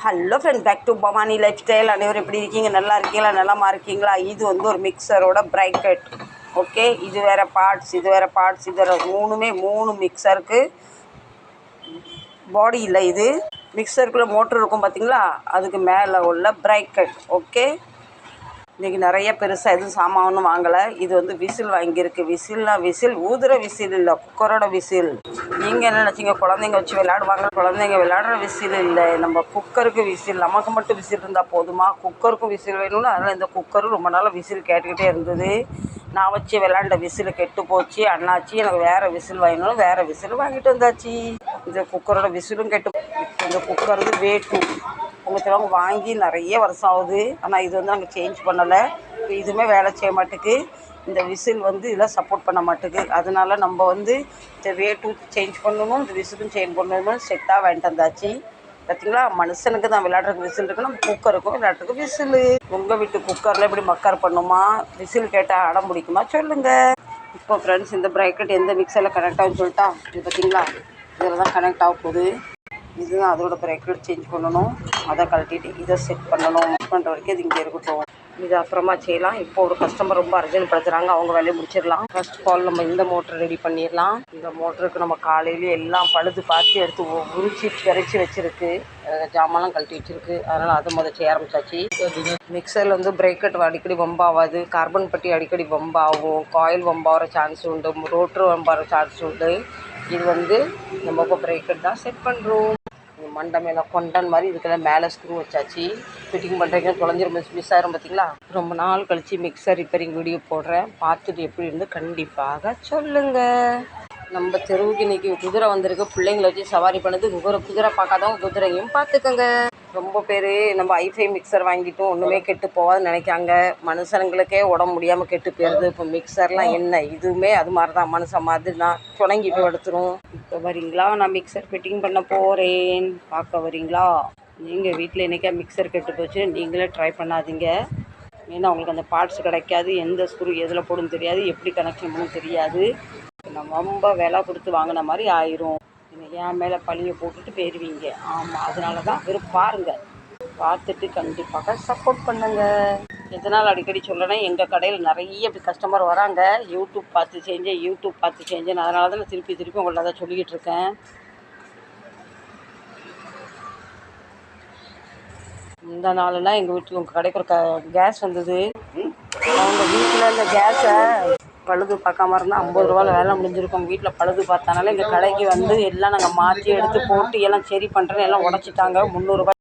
Hello friend back to Bhavani life style அனைவரும் எப்படி இருக்கீங்க? நல்லா இருக்கீங்களா? நலமா இருக்கீங்களா? இது வந்து ஒரு மிக்சரோட பிரைக்கெட் ஓகே இது வேறு பார்ட்ஸ் இது வேறு பார்ட்ஸ் இது வேறு மூணுமே மூணு மிக்சருக்கு பாடி இல்லை இது. மிக்சருக்குள்ளே மோட்ரு இருக்கும் பார்த்தீங்களா அதுக்கு மேலே உள்ள பிரைக்கெட் ஓகே இன்றைக்கி நிறைய பெருசாக எதுவும் சாமானும் வாங்கலை. இது வந்து விசில் வாங்கியிருக்கு. விசில்னா விசில் ஊதுற விசில் இல்லை குக்கரோட விசில். நீங்கள் என்ன நினச்சிங்க? குழந்தைங்க வச்சு விளையாடுவாங்க குழந்தைங்க விளையாடுற விசில் இல்லை. நம்ம குக்கருக்கு விசில் நமக்கு மட்டும் விசில் இருந்தால் போதுமா? குக்கருக்கும் விசில் வேணும்னு அதனால் இந்த குக்கரும் ரொம்ப நாளாக விசில் கேட்டுக்கிட்டே இருந்தது. நான் வச்சு விளாண்ட விசில் கெட்டு போச்சு. அண்ணாச்சி எனக்கு வேறு விசில் வாங்கணும் வேறு விசில் வாங்கிட்டு வந்தாச்சு. இந்த குக்கரோட விசிலும் கெட்டு இந்த குக்கர் வந்து வேட்டு உங்கள் வாங்கி நிறைய வருஷம் ஆகுது. ஆனால் இது வந்து நாங்கள் சேஞ்ச் பண்ணலை. இதுவுமே வேலை செய்ய மாட்டேக்கு. இந்த விசில் வந்து இதில் சப்போர்ட் பண்ண மாட்டேக்கு. அதனால நம்ம வந்து இந்த வே சேஞ்ச் பண்ணணும் இந்த விசிலும் சேஞ்ச் பண்ணணும் செட்டாக வாங்கிட்டு வந்தாச்சு. பார்த்தீங்களா மனுஷனுக்கு தான் விளையாடுறதுக்கு விசில் இருக்கு. நம்ம குக்கருக்கும் விளையாடுறதுக்கு விசில். உங்கள் வீட்டு குக்கரில் எப்படி மக்கர் பண்ணுமா? விசில் கேட்டால் அடம் பிடிக்குமா? சொல்லுங்கள் இப்போ ஃப்ரெண்ட்ஸ் இந்த ப்ராக்கெட் எந்த மிக்சரில் கனெக்ட் ஆகும் சொல்லிட்டா இது பார்த்தீங்களா இதில் தான் கனெக்ட் ஆக போகுது. இதுதான் அதோட ப்ராக்கெட் சேஞ்ச் பண்ணணும். அதை கழட்டிட்டு இதை செட் பண்ணணும். செட் பண்ணுற வரைக்கும் இது இங்கே இருக்கட்டும். இது அப்புறமா செய்யலாம். இப்போ ஒரு கஸ்டமர் ரொம்ப அர்ஜென்ட் படுத்துறாங்க. அவங்க வேலையை முடிச்சிடலாம். ஃபர்ஸ்ட் ஆஃப் நம்ம இந்த மோட்டர் ரெடி பண்ணிடலாம். இந்த மோட்டருக்கு நம்ம காலையிலேயே எல்லாம் பழுது பார்த்து எடுத்து உரிச்சி உரிச்சு கரைச்சி வச்சிருக்கு. அஹ் ஜாமான்லாம் கழட்டி வச்சிருக்கு. அதனால் அதை முதல் செய்ய ஆரம்பிச்சாச்சு. மிக்சரில் வந்து பிரேக்கட் அடிக்கடி வம்பாகாது கார்பன் பட்டி அடிக்கடி வம்பாகும் காயில் வம்பாகிற சான்ஸ் உண்டு. ரோட்ரு வம்பாகிற சான்ஸ் உண்டு. இது வந்து நம்ம இப்போ பிரேக்கட் தான் செட் பண்ணுறோம் மண்டை மேலே கொண்டன் மாதிரி இதுக்கெல்லாம் மேலே ஸ்க்ரூ வச்சாச்சு. ஃபிட்டிங் பண்ணுறீங்க தொலைஞ்சிரும். மிஸ் மிஸ் ஆயிரும் பார்த்தீங்களா ரொம்ப நாள் கழித்து மிக்சர் ரிப்பேரிங் வீடியோ போடுறேன். பார்த்துட்டு எப்படி இருந்து கண்டிப்பாக சொல்லுங்கள் நம்ம தெருவுக்கு இன்னைக்கு குதிரை வந்திருக்கு. பிள்ளைங்களை வச்சு சவாரி பண்ணுது குதிரை. குதிரை பார்க்காதவங்க குதிரையும் பார்த்துக்கோங்க. ரொம்ப பேர் நம்ம ஐஃபை மிக்சர் வாங்கிட்டும் ஒன்றுமே கெட்டு போகாதுன்னு நினைக்காங்க. மனுஷனுங்களுக்கே உடம்பு முடியாமல் கெட்டு போயிடுது இப்போ மிக்சர்லாம் என்ன? இதுவுமே அது மாதிரி தான் மனுஷன் மாதிரி தான் சுணங்கி போய் எடுத்துரும் இப்போ வரீங்களா? நான் மிக்சர் ஃபிட்டிங் பண்ண போகிறேன் பார்க்க வரீங்களா? நீங்கள் வீட்டில் இன்றைக்கா மிக்சர் கெட்டு போச்சு? நீங்களே ட்ரை பண்ணாதீங்க. ஏன்னா அவங்களுக்கு அந்த பார்ட்ஸ் கிடைக்காது. எந்த ஸ்க்ரூ எதில் போடும் தெரியாது. எப்படி கனெக்ஷன் பண்ணணும் தெரியாது. நம்ம ரொம்ப விலை கொடுத்து வாங்கின மாதிரி ஆயிரும். நீங்கள் என் மேலே பழியை போட்டுட்டு போயிடுவீங்க ஆமாம் அதனால தான் வெறும் பாருங்கள் பார்த்துட்டு கண்டிப்பாக சப்போர்ட் பண்ணுங்க. எதனால் அடிக்கடி சொல்லனா எங்கள் கடையில் நிறைய கஸ்டமர் வராங்க. யூடியூப் பார்த்து செஞ்சேன் யூடியூப் பார்த்து செஞ்சேன் அதனால தான் நான் திருப்பி திருப்பி உங்கள்ட்ட தான் சொல்லிக்கிட்டு இருக்கேன். இந்த நாளெல்லாம் எங்கள் வீட்டுக்கு உங்கள் கடைக்கு ஒரு க கேஸ் வந்தது. அவங்க வீட்டில் இந்த கேஸை பழுது பார்க்காம இருந்தால் ஐம்பது ரூபாவில் வேலை முடிஞ்சிருக்கும். வீட்டில் பழுது பார்த்தனால எங்கள் கடைக்கு வந்து எல்லாம் நாங்கள் மாற்றி எடுத்து போட்டு எல்லாம் சரி பண்ணுறேன்னு எல்லாம் உடச்சிட்டாங்க. முந்நூறுரூபா